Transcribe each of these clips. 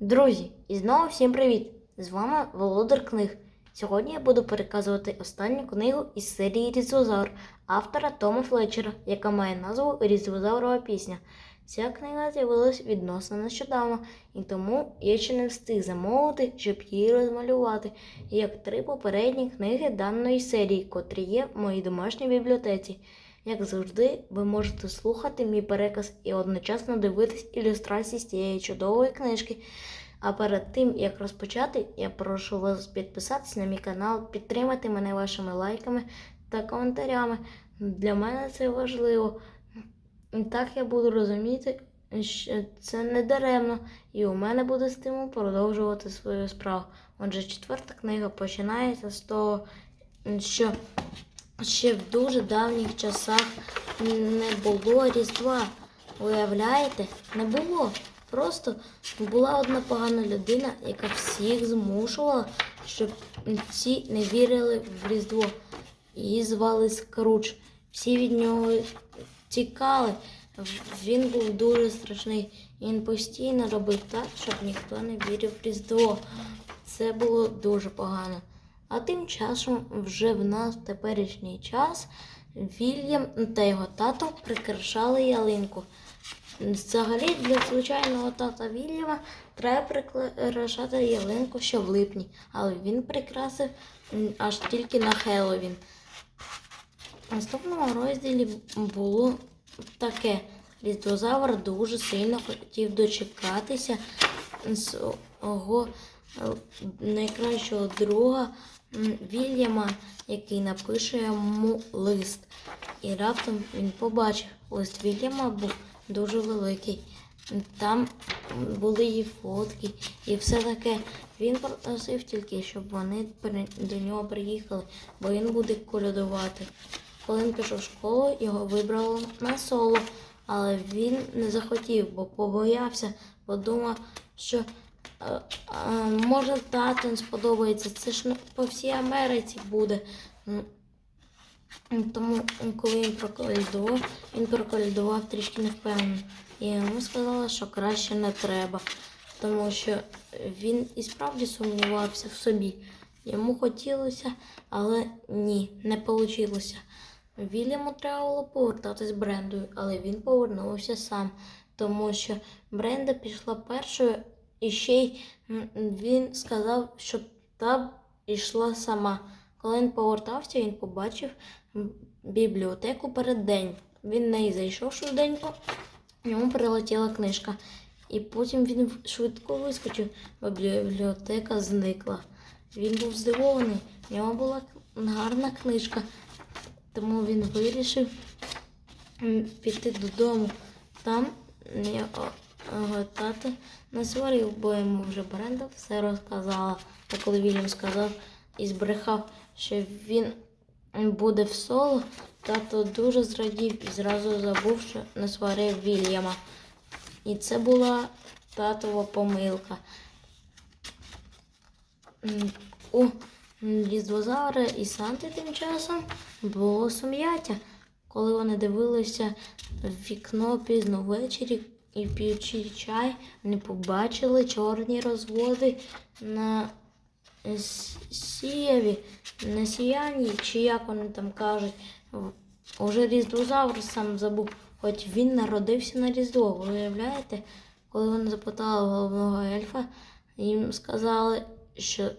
Друзі, і знову всім привіт! З вами Володар Книг. Сьогодні я буду переказувати останню книгу із серії Різдвозавр автора Тома Флетчера, яка має назву Різдвозаврова пісня. Ця книга з'явилась відносно нещодавно, і тому я ще не встиг замовити, щоб її розмалювати, як три попередні книги даної серії, котрі є в моїй домашній бібліотеці. Як завжди, ви можете слухати мій переказ і одночасно дивитись ілюстрації з цієї чудової книжки. А перед тим як розпочати, я прошу вас підписатись на мій канал, підтримати мене вашими лайками та коментарями. Для мене це важливо. Так я буду розуміти, що це не даремно, і у мене буде стимул продовжувати свою справу. Отже, четверта книга починається з того, що ще в дуже давніх часах не було Різдва. Уявляєте? Не було. Просто була одна погана людина, яка всіх змушувала, щоб ці не вірили в Різдво. Її звали Скрудж. Всі від нього тікали. Він був дуже страшний. Він постійно робив так, щоб ніхто не вірив в Різдво. Це було дуже погано. А тим часом вже в нас теперішній час Вільям та його тато прикрашали ялинку. Взагалі для звичайного тата Вільяма треба прикрашати ялинку ще в липні, але він прикрасив аж тільки на Хеллоуін. В наступному розділі було таке. Різдвозавр дуже сильно хотів дочекатися свого найкращого друга Вільяма, який напише йому лист. І раптом він побачив, лист Вільяма був дуже великий. Там були її фотки і все таке. Він просив тільки, щоб вони до нього приїхали, бо він буде колядувати. Коли він пішов в школу, його вибрали на соло, але він не захотів, бо побоявся, бо думав, що е, е, може тато не сподобається. Це ж ну, по всій Америці буде. Тому, коли він проколядував, він проколядував трішки невпевнено. І йому сказали, що краще не треба, тому що він і справді сумнівався в собі. Йому хотілося, але ні, не вийшло. Вільяму треба було повертатись з Брендою, але він повернувся сам, тому що Бренда пішла першою, і ще й він сказав, щоб та йшла сама. Коли він повертався, він побачив бібліотеку перед день. Він в неї зайшов швиденько, йому прилетіла книжка. І потім він швидко вискочив, бо бібліотека зникла. Він був здивований, в нього була гарна книжка, тому він вирішив піти додому. Там тато не сварив, бо йому вже Бренда все розказала. Та коли Вільям сказав і збрехав, що він буде в соло, тато дуже зрадів і зразу забув, що не сварив Вільяма. І це була татова помилка. У Різдвозавра і Санти тим часом було сум'яття, коли вони дивилися в вікно пізно ввечері і п'ючи чай, вони побачили чорні розводи на сіяві, на сіянні, чи як вони там кажуть. Уже Різдвозавр сам забув, хоч він народився на Різдво. Ви уявляєте, коли вони запитали головного ельфа, їм сказали, що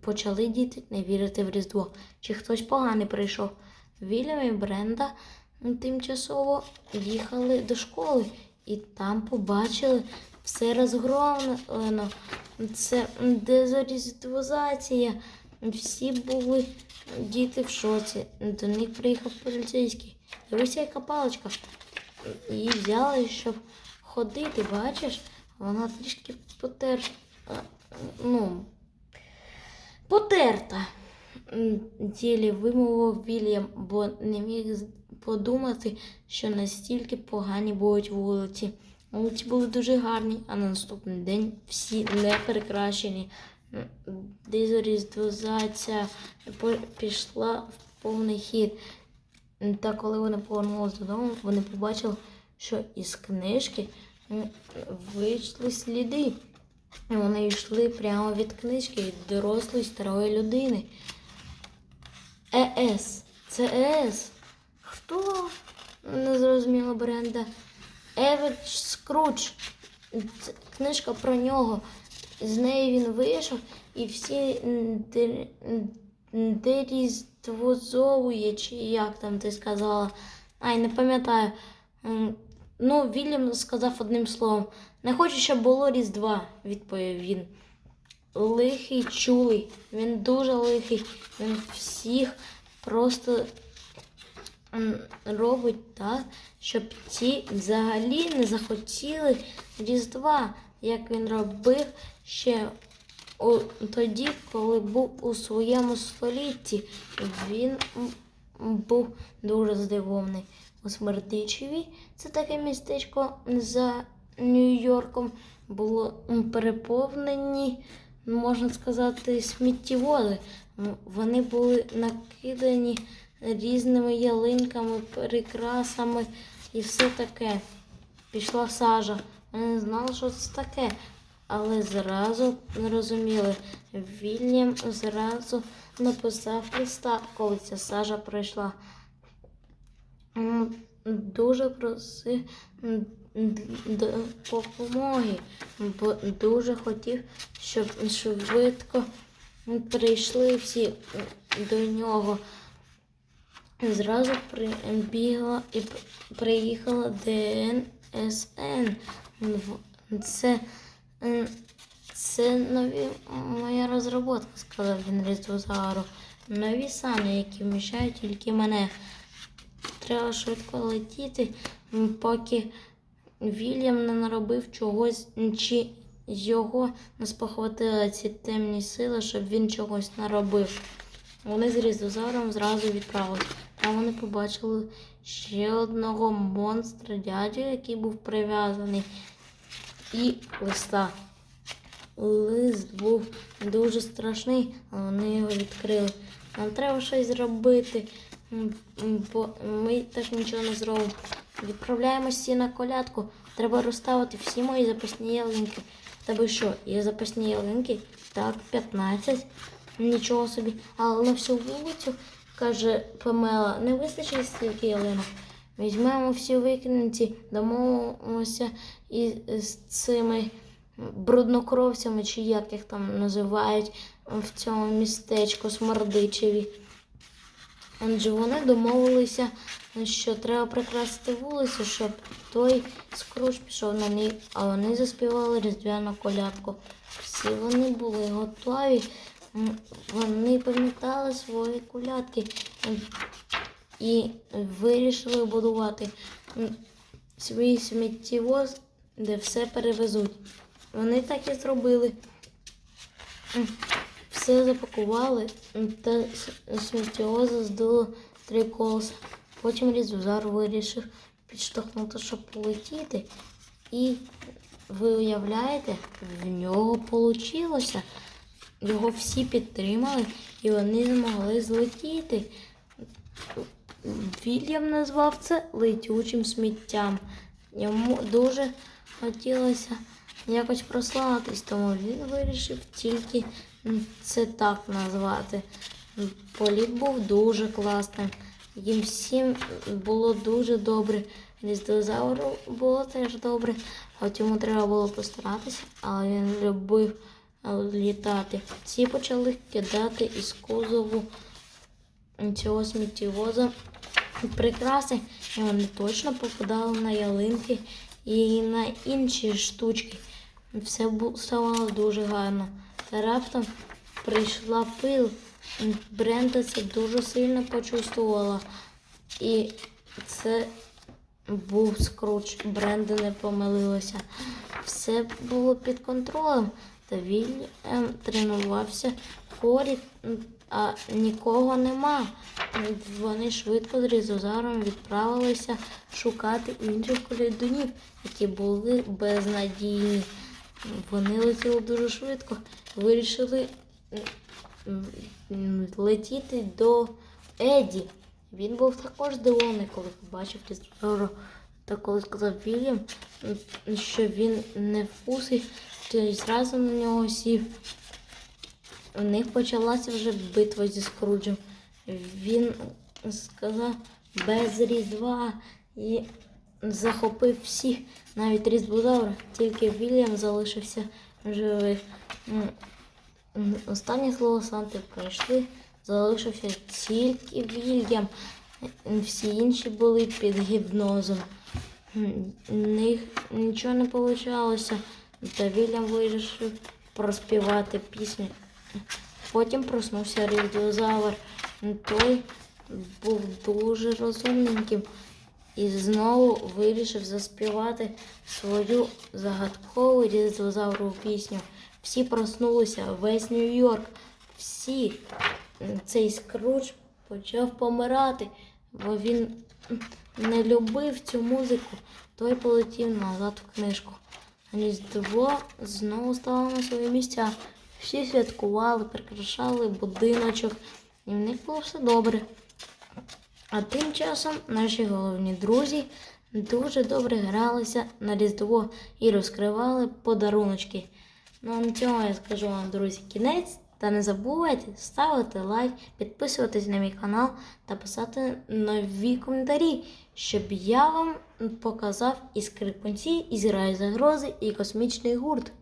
почали діти не вірити в Різдво. Чи хтось поганий прийшов. Вільям і Бренда тимчасово їхали до школи і там побачили все розгромлено. Це м. Всі були діти в шоці. До них приїхав поліцейський. Дивися, яка паличка. Її взяли, щоб ходити, бачиш? Вона трішки потер. Ну, потерта. Ділі вимовив Вільям, бо не міг подумати, що настільки погані будуть вулиці. Вулиці були дуже гарні, а на наступний день всі не перекрашені. По- пішла в повний хід. Та коли вони повернулися додому, вони побачили, що із книжки вийшли сліди. І вони йшли прямо від книжки від дорослої старої людини. ЕС. Це ЕС. Хто? Не зрозуміла Бренда. Евід Скрудж. Книжка про нього. З неї він вийшов і всі м, де- чи як там ти сказала. Ай, не пам'ятаю. Ну, Вільям сказав одним словом. Не хочу, щоб було Різдва, відповів він. Лихий чулий. Він дуже лихий. Він всіх просто робить так, щоб ті взагалі не захотіли Різдва, як він робив ще у, тоді, коли був у своєму столітті. Він був дуже здивований. У Смердичеві, це таке містечко за Нью-Йорком, було переповнені, можна сказати, сміттєвози. Вони були накидані різними ялинками, прикрасами і все таке. Пішла сажа. Вони не знали, що це таке, але зразу розуміли. Вільям зразу написав листа, коли ця сажа прийшла. Дуже просив допомоги, бо дуже хотів, щоб швидко прийшли всі до нього. Зразу прибігла і приїхала ДНСН. Це, це нові моя розробка, сказав він Різдвозару. Нові сані, які вміщають тільки мене. Треба швидко летіти, поки Вільям не наробив чогось, чи його не спохватили ці темні сили, щоб він чогось наробив. Вони з різдозавром зразу відправились. Там вони побачили ще одного монстра дядю, який був прив'язаний, і листа. Лист був дуже страшний, але вони його відкрили. Нам треба щось зробити, бо ми так нічого не зробимо. Відправляємось всі на колядку. Треба розставити всі мої запасні ялинки. Тебе що, є запасні ялинки? Так, 15. Нічого собі. Але на всю вулицю, каже Памела, не вистачить стільки ялинок. Візьмемо всі викинуті, домовимося із цими бруднокровцями, чи як їх там називають в цьому містечку Смордичеві. Адже вони домовилися, що треба прикрасити вулицю, щоб той скруч пішов на них, а вони заспівали різдвяну колядку. Всі вони були готові, вони пам'ятали свої колядки і вирішили будувати свій сміттєвоз, де все перевезуть. Вони так і зробили. Все запакували та сміттєвоза здуло три колеса. Потім Різузар вирішив підштовхнути, щоб полетіти. І ви уявляєте, в нього вийшло. Його всі підтримали і вони змогли злетіти. Вільям назвав це летючим сміттям. Йому дуже хотілося якось прославитись, тому він вирішив тільки це так назвати. Політ був дуже класним. Їм всім було дуже добре. Різдозавру було теж добре, хоч йому треба було постаратися, але він любив літати. Всі почали кидати із кузову цього сміттєвоза прикраси, і вони точно попадали на ялинки і на інші штучки. Все ставало дуже гарно. Та раптом прийшла пил. Бренда це дуже сильно почувствувала. І це був скруч. Бренда не помилилася. Все було під контролем. Та Вільям тренувався в хорі, а нікого нема. Вони швидко з Різозаром відправилися шукати інших колядунів, які були безнадійні. Вони летіли дуже швидко, вирішили летіти до Еді. Він був також здивований, коли побачив Різдвора. Та коли сказав Вільям, що він не вкусить, той зразу на нього сів. У них почалася вже битва зі Скруджем. Він сказав без різдва і захопив всіх, навіть різдвозавра, тільки Вільям залишився живий. Останнє слово Санти пройшли, залишився тільки Вільям. Всі інші були під гіпнозом. Них нічого не вийшло, та Вільям вирішив проспівати пісню. Потім проснувся різдвозавр. Той був дуже розумненьким і знову вирішив заспівати свою загадкову різдвозаврову пісню. Всі проснулися, весь Нью-Йорк, всі. Цей скрудж почав помирати, бо він не любив цю музику. Той полетів назад в книжку. Різдво знову стало на свої місця. Всі святкували, прикрашали будиночок, і в них було все добре. А тим часом наші головні друзі дуже добре гралися на Різдво і розкривали подаруночки. Ну на цьому я скажу вам, друзі, кінець. Та не забувайте ставити лайк, підписуватись на мій канал та писати нові коментарі, щоб я вам показав і скрипунці, і зграю загрози, і космічний гурт.